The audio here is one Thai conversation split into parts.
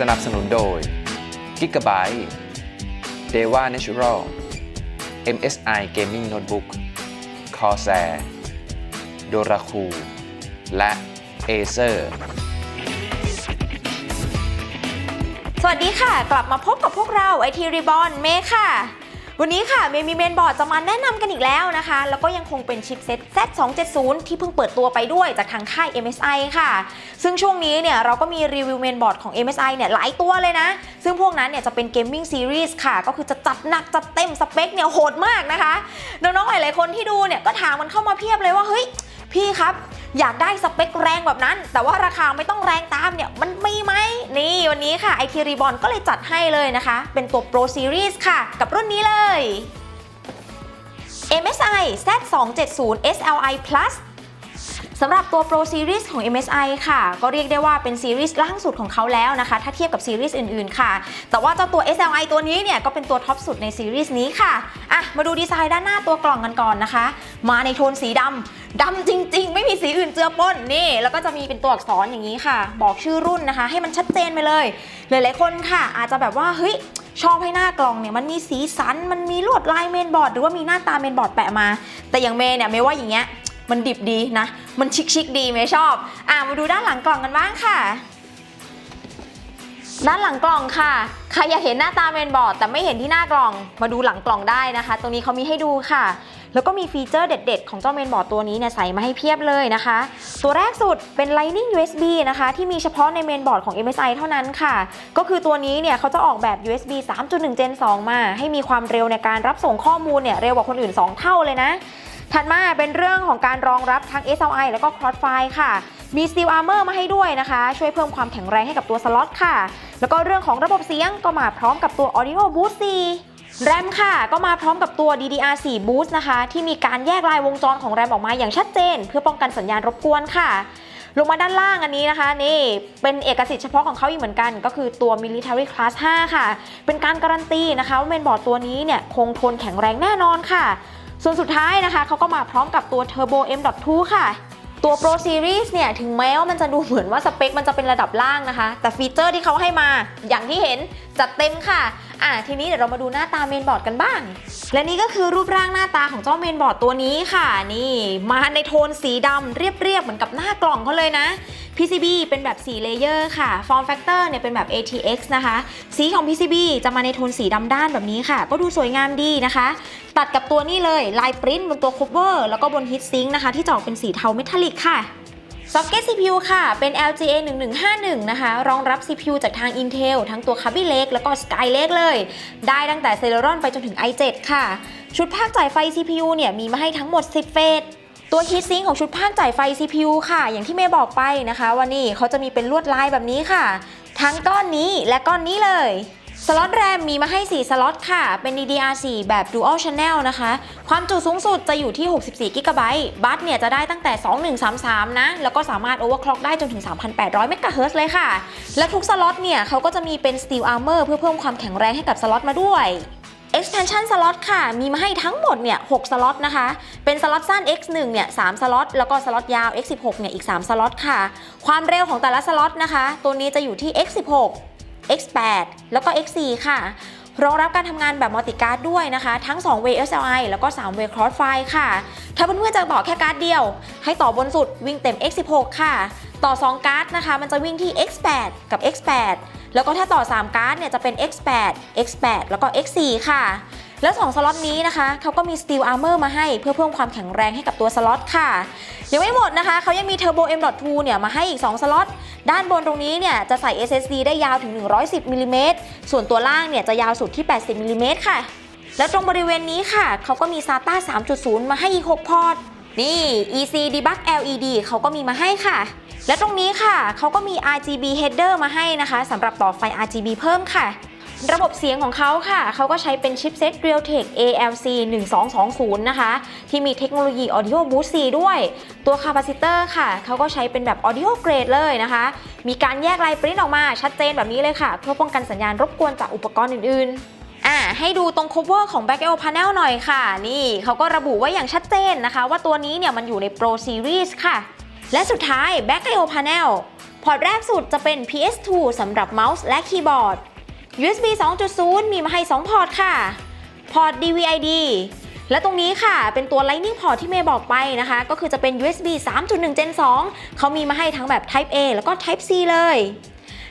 สนับสนุนโดย Gigabyte Deva Natural MSI Gaming Notebook Corsair Doraku และ Acer สวัสดีค่ะ กลับมาพบกับพวกเราไอทีรีบอนเมค่ะ วันนี้ค่ะเมมีเมนบอร์ดจะมาแนะนำกันอีกแล้วนะคะ แล้วก็ยังคงเป็นชิปเซ็ต Z270 ที่เพิ่งเปิดตัวไปด้วยจากทางค่าย MSI ค่ะ ซึ่งช่วงนี้เนี่ยเราก็มีรีวิวเมนบอร์ดของ MSI เนี่ยหลายตัวเลยนะ ซึ่งพวกนั้นเนี่ยจะเป็นเกมมิ่งซีรีส์ค่ะ ก็คือจะจัดหนักจัดเต็มสเปคเนี่ยโหดมากนะคะ น้องๆ หลายๆ คนที่ดูเนี่ยก็ถามมันเข้ามาเพียบเลยว่าเฮ้ยพี่ครับอยากได้สเปคแรงแบบนั้น แต่ว่าราคาไม่ต้องแรงตามเนี่ย มันมีไหมนี่วันนี้ค่ะ IT r e b o n ก็เลยจัดให้เลยนะคะ เป็นตัว Pro Series ค่ะ กับรุ่นนี้ MSI Z270 SLI Plus สำหรับตัว Pro Series ของ MSI ค่ะ ก็เรียกได้ว่าเป็นซีรีส์ล่าสุดของเขาแล้วนะคะ ถ้าเทียบกับซีรีส์อื่นๆ ค่ะ แต่ว่าเจ้าตัว SLI ตัวนี้เนี่ย ก็เป็นตัวท็อปสุดในซีรีส์นี้ค่ะ อะ มาดูดีไซน์ด้านหน้าตัวกล่องกันก่อนนะคะ มาในโทนสีดำดำจริง ๆ ไม่มีสีอื่นเจือปนนี่ แล้วก็จะมีเป็นตัวอักษรอย่างนี้ค่ะ บอกชื่อรุ่นนะคะ ให้มันชัดเจนไปเลย หลายๆคนค่ะ อาจจะแบบว่าเฮ้ย ชอบให้หน้ากล่องเนี่ยมันมีสีสัน มันมีลวดลายเมนบอร์ดหรือว่ามีหน้าตาเมนบอร์ดแปะมา แต่อย่างเมย์เนี่ยเมย์ว่าอย่างเงี้ยมันดิบดีนะ มันชิคชิคๆดีเมย์ชอบ อะมาดูด้านหลังกล่องกันบ้างค่ะด้านหลังกล่องค่ะ ใครอยากเห็นหน้าตาเมนบอร์ดแต่ไม่เห็นที่หน้ากล่อง มาดูหลังกล่องได้นะคะ ตรงนี้เขามีให้ดูค่ะ แล้วก็มีฟีเจอร์เด็ด ๆ ของเจ้าเมนบอร์ดตัวนี้เนี่ยใส่มาให้เพียบเลยนะคะ ตัวแรกสุดเป็น Lightning USB นะคะ ที่มีเฉพาะในเมนบอร์ดของ MSI เท่านั้นค่ะ ก็คือตัวนี้เนี่ยเขาจะออกแบบ USB 3.1 Gen 2 มา ให้มีความเร็วในการรับส่งข้อมูลเนี่ยเร็วกว่าคนอื่น 2 เท่าเลยนะ ถัดมาเป็นเรื่องของการรองรับทั้ง SLI แล้วก็ Crossfire ค่ะมี Steel Armor มาให้ด้วยนะคะ ช่วยเพิ่มความแข็งแรงให้กับตัวสล็อตค่ะ แล้วก็เรื่องของระบบเสียงก็มาพร้อมกับตัว Audio Boost 4 แรมค่ะก็มาพร้อมกับตัว DDR4 Boost นะคะ ที่มีการแยกลายวงจรของแรมออกมาอย่างชัดเจน เพื่อป้องกันสัญญาณรบกวนค่ะ ลงมาด้านล่างอันนี้นะคะ นี่เป็นเอกสิทธิ์เฉพาะของเขาอีกเหมือนกัน ก็คือตัว Military Class 5 ค่ะ เป็นการการันตีนะคะว่าเมนบอร์ดตัวนี้เนี่ยคงทนแข็งแรงแน่นอนค่ะ ส่วนสุดท้ายนะคะเขาก็มาพร้อมกับตัว Turbo M.2 ค่ะตัว Pro Series เนี่ย ถึงแม้ว่ามันจะดูเหมือนว่าสเปคมันจะเป็นระดับล่างนะคะ แต่ฟีเจอร์ที่เขาให้มาอย่างที่เห็นจัดเต็มค่ะ อะทีนี้เดี๋ยวเรามาดูหน้าตาเมนบอร์ดกันบ้าง และนี่ก็คือรูปร่างหน้าตาของเจ้าเมนบอร์ดตัวนี้ค่ะ นี่ มาในโทนสีดำเรียบๆเหมือนกับหน้ากล่องเขาเลยนะ PCB เป็นแบบ 4 เลเยอร์ค่ะ Form Factor เนี่ยเป็นแบบ ATX นะคะ สีของ PCB จะมาในโทนสีดำด้านแบบนี้ค่ะ ก็ดูสวยงามดีนะคะ ตัดกับตัวนี้เลยลายปริ้นบนตัว cover แล้วก็บน heatsink นะคะ ที่จะออกเป็นสีเทาเมทัลลิกค่ะ Socket CPU ค่ะ เป็น LGA 1151 นะคะ รองรับ CPU จากทาง Intel ทั้งตัว Kaby Lake แล้วก็ Skylake เลย ได้ตั้งแต่ Celeron ไปจนถึง i7 ค่ะ ชุดภาคจ่ายไฟ CPU เนี่ย มีมาให้ทั้งหมด 10 เฟสตัว heatsink ของชุดภาคจ่ายไฟ CPU ค่ะ อย่างที่เมย์บอกไปนะคะว่านี่เขาจะมีเป็นลวดลายแบบนี้ค่ะ ทั้งก้อนนี้และก้อนนี้เลย สล็อตแรมมีมาให้ 4 สล็อตค่ะ เป็น DDR4 แบบ Dual Channel นะคะ ความจุสูงสุดจะอยู่ที่ 64 g b บัตเนี่ยจะได้ตั้งแต่ 2133 นะ แล้วก็สามารถ overclock ได้จนถึง 3,800 MHz เลยค่ะ และทุกสล็อตเนี่ยเขาก็จะมีเป็น Steel Armor เพื่อเพิ่มความแข็งแรงให้กับสล็อตมาด้วย expansion slot ค่ะ มีมาให้ทั้งหมดเนี่ย6สล็อตนะคะ เป็นสล็อตสั้น x1 เนี่ย3สล็อต แล้วก็สล็อตยาว x16 เนี่ยอีก 3 สล็อตค่ะ ความเร็วของแต่ละสล็อตนะคะ ตัวนี้จะอยู่ที่ x16 x8 แล้วก็ x4 ค่ะ รองรับการทำงานแบบมัลติการ์ดด้วยนะคะ ทั้ง 2 way SLI แล้วก็ 3 way crossfire ค่ะ ถ้าเพื่อนๆจะต่อแค่การ์ดเดียว ให้ต่อบนสุดวิ่งเต็ม x16 ค่ะ ต่อ 2 การ์ดนะคะ มันจะวิ่งที่ x8 กับ x8 แล้วก็ถ้าต่อ 3 การ์ดเนี่ยจะเป็น x8 x8 แล้วก็ x4 ค่ะ แล้ว 2 สล็อตนี้นะคะ เขาก็มี Steel Armor มาให้เพื่อเพิ่มความแข็งแรงให้กับตัวสล็อตค่ะ ยังไม่หมดนะคะ เขายังมี Turbo M.2 เนี่ยมาให้อีก 2 สล็อต ด้านบนตรงนี้เนี่ยจะใส่ SSD ได้ยาวถึง 110มิลลิเมตรส่วนตัวล่างเนี่ยจะยาวสุดที่ 80มิลลิเมตรค่ะ แล้วตรงบริเวณนี้ค่ะ เขาก็มี SATA 3.0 มาให้อีก 6 พอร์ตนี่ EC Debug LED เขาก็มีมาให้ค่ะ และตรงนี้ค่ะ เขาก็มี RGB header มาให้นะคะสำหรับต่อไฟ RGB เพิ่มค่ะ ระบบเสียงของเขาค่ะ เขาก็ใช้เป็นชิปเซ็ต Realtek ALC 1220 นะคะ ที่มีเทคโนโลยี Audio Boost 4ด้วย ตัวคาปาซิเตอร์ค่ะ เขาก็ใช้เป็นแบบ Audio Grade เลยนะคะ มีการแยกลายปริ้นออกมาชัดเจนแบบนี้เลยค่ะ เพื่อป้องกันสัญญาณรบกวนจากอุปกรณ์อื่นๆอ่าให้ดูตรง cover ของ Back L Panel หน่อยค่ะ นี่เขาก็ระบุไว้อย่างชัดเจนนะคะ ว่าตัวนี้เนี่ยมันอยู่ใน Pro Series ค่ะ และสุดท้าย Back I/O Panel พอร์ตแรกสุดจะเป็น PS2 สำหรับเมาส์และคีย์บอร์ด USB 2.0 มีมาให้ 2 พอร์ตค่ะ พอร์ต DVI-D และตรงนี้ค่ะเป็นตัว Lightning port ที่เมย์บอกไปนะคะ ก็คือจะเป็น USB 3.1 Gen 2 เขามีมาให้ทั้งแบบ Type A แล้วก็ Type C เลย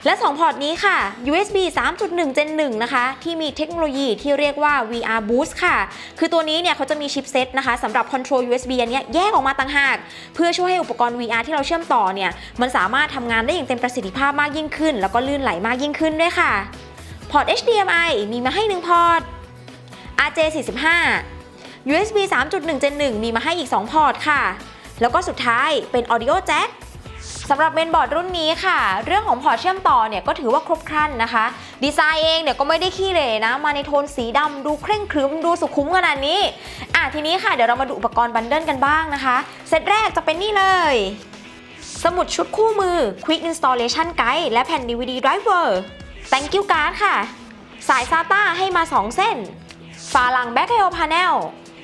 และ 2 พอร์ตนี้ค่ะ USB 3.1 Gen 1 นะคะ ที่มีเทคโนโลยีที่เรียกว่า VR Boost ค่ะ คือตัวนี้เนี่ยเขาจะมีชิปเซตนะคะสำหรับ Control USB อันนี้แยกออกมาต่างหาก เพื่อช่วยให้อุปกรณ์ VR ที่เราเชื่อมต่อเนี่ย มันสามารถทำงานได้อย่างเต็มประสิทธิภาพมากยิ่งขึ้น แล้วก็ลื่นไหลมากยิ่งขึ้นด้วยค่ะ พอร์ต HDMI มีมาให้1พอร์ต RJ45 USB 3.1 Gen 1 มีมาให้อีก 2 พอร์ตค่ะ แล้วก็สุดท้ายเป็น Audio Jack สำหรับเมนบอร์ดรุ่นนี้ค่ะ เรื่องของพอร์ตเชื่อมต่อเนี่ยก็ถือว่าครบครันนะคะ ดีไซน์เองเนี่ยก็ไม่ได้ขี้เหร่นะ มาในโทนสีดำดูเคร่งครึมดูสุขุมขนาดนี้ อะทีนี้ค่ะเดี๋ยวเรามาดูอุปกรณ์บันเดิลกันบ้างนะคะ เซตแรกจะเป็นนี่เลย สมุดชุดคู่มือ Quick Installation Guide และแผ่น DVD Driver Thank you card ค่ะ สายซาต้าให้มา 2 เส้น ฝาหลัง Back IO Panel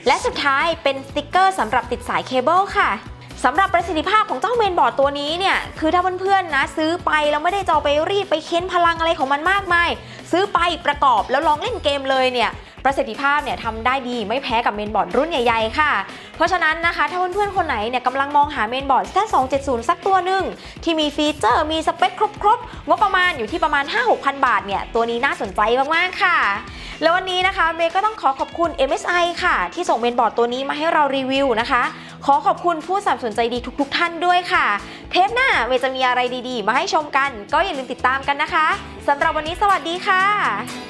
และสุดท้ายเป็นสติกเกอร์สำหรับติดสายเคเบิลค่ะ สำหรับประสิทธิภาพของเจ้าเมนบอร์ดตัวนี้เนี่ย คือถ้าเพื่อนๆนะซื้อไปแล้วไม่ได้จะเอไปรีดไปเค้นพลังอะไรของมันมากมาย ซื้อไปประกอบแล้วลองเล่นเกมเลยเนี่ยประสิทธิภาพเนี่ยทำได้ดีไม่แพ้กับเมนบอร์ดรุ่นใหญ่ๆ ค่ะ เพราะฉะนั้นนะคะ ถ้าเพื่อนๆ คนไหนเนี่ยกำลังมองหาเมนบอร์ด Z270 สักตัวหนึ่งที่มีฟีเจอร์มีสเปคครบๆ งบประมาณอยู่ที่ประมาณ 5-6,000 บาทเนี่ย ตัวนี้น่าสนใจมากๆ ค่ะ แล้ววันนี้นะคะเมย์ก็ต้องขอขอบคุณ MSI ค่ะ ที่ส่งเมนบอร์ดตัวนี้มาให้เรารีวิวนะคะ ขอขอบคุณผู้สนับสนุนใจดีทุกๆท่านด้วยค่ะ เทปหน้าเมย์จะมีอะไรดีๆ มาให้ชมกัน ก็อย่าลืมติดตามกันนะคะสำหรับวันนี้สวัสดีค่ะ